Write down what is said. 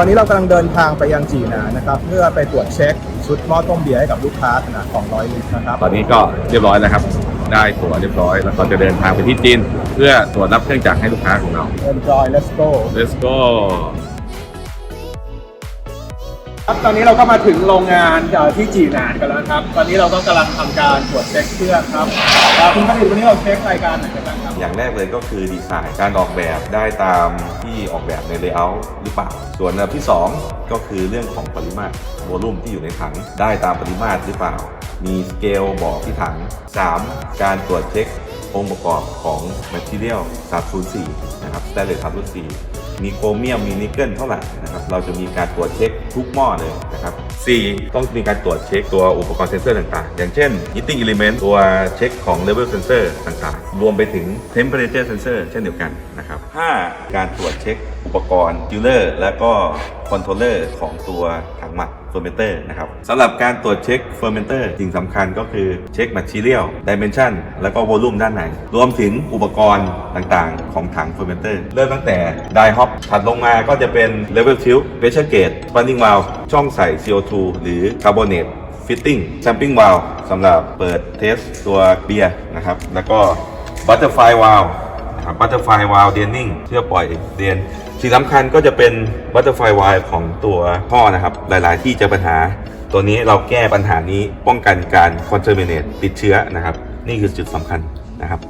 อนนี้เรากำลังเดินทางไปยังจีนานะครับเพื่อไปตรวจเช็คชุดหม้อต้มเบียร์ให้กับลูกค้าขนาด 200 ลิตรนะครับ ตอนนี้ก็เรียบร้อยแล้วครับ ได้ตั๋วเรียบร้อย แล้วก็จะเดินทางไปที่จีน เพื่อตรวจรับเครื่องจักรให้ลูกค้าของเรา Enjoy let's go let's go ครับตอนนี้เราก็มาถึงโรงงานที่จีนานกันแล้วครับ ตอนนี้เราก็กำลังทำการตรวจเช็คเครื่องครับคุณผลิตวันนี้เราเช็ครายการไหนกันบ้างครับ อย่างแรกเลยก็คือดีไซน์การออกแบบได้ตามที่ออกแบบในเลเยอร์หรือเปล่า ส่วนอันดับที่ 2 ก็คือเรื่องของปริมาตรโวลูมที่อยู่ในถังได้ตามปริมาตรหรือเปล่า มีสเกลบอกที่ถัง 3. การตรวจเช็คองค์ประกอบของ Material 304 นะครับ Stainless 304 มีโครเมียมมีนิกเกิลเท่าไหร่นะครับเราจะมีการตรวจเช็คทุกหม้อเลยนะครับ 4. ต้องมีการตรวจเช็คตัวอุปกรณ์เซ็นเซอร์ต่างๆ อย่างเช่น heating element ตัวเช็คของ level sensor ต่างๆ รวมไปถึง temperature sensor เช่นเดียวกันนะครับ 5. การตรวจเช็คอุปกรณ์ chiller และก็ controller ของตัวถังหมัก ฟอร์เมนเตอร์นะครับสำหรับการตรวจเช็คเฟอร์เมนเตอร์สิ่งสำคัญก็คือเช็คแมทชีเรียลดิเมนชันแล้วก็โวลูมด้านใน รวมถึงอุปกรณ์ต่างๆ ของถังเฟอร์เมนเตอร์เริ่มตั้งแต่ไดฮอปถัดลงมาก็จะเป็นเลเวลทิลเบเชอร์เกตปันนิงวาลช่องใส่ CO2 หรือคาร์บอเนตฟิตติ้งแชมปิ้งวาลสำหรับเปิดเทสตัวเบียร์นะครับแล้วก็บัตเตอร์ไฟวาลนะบบัตเตอร์ไฟวาลเดนนิ่งเพื่อปล่อยเดน สิ่งสำคัญก็จะเป็นบัตเตอร์ไฟวายของตัวท่อนะครับ หลายๆ ที่เจอปัญหา ตัวนี้เราแก้ปัญหานี้ป้องกันการคอนเทอร์เมเนตติดเชื้อนะครับ นี่คือจุดสำคัญนะครับ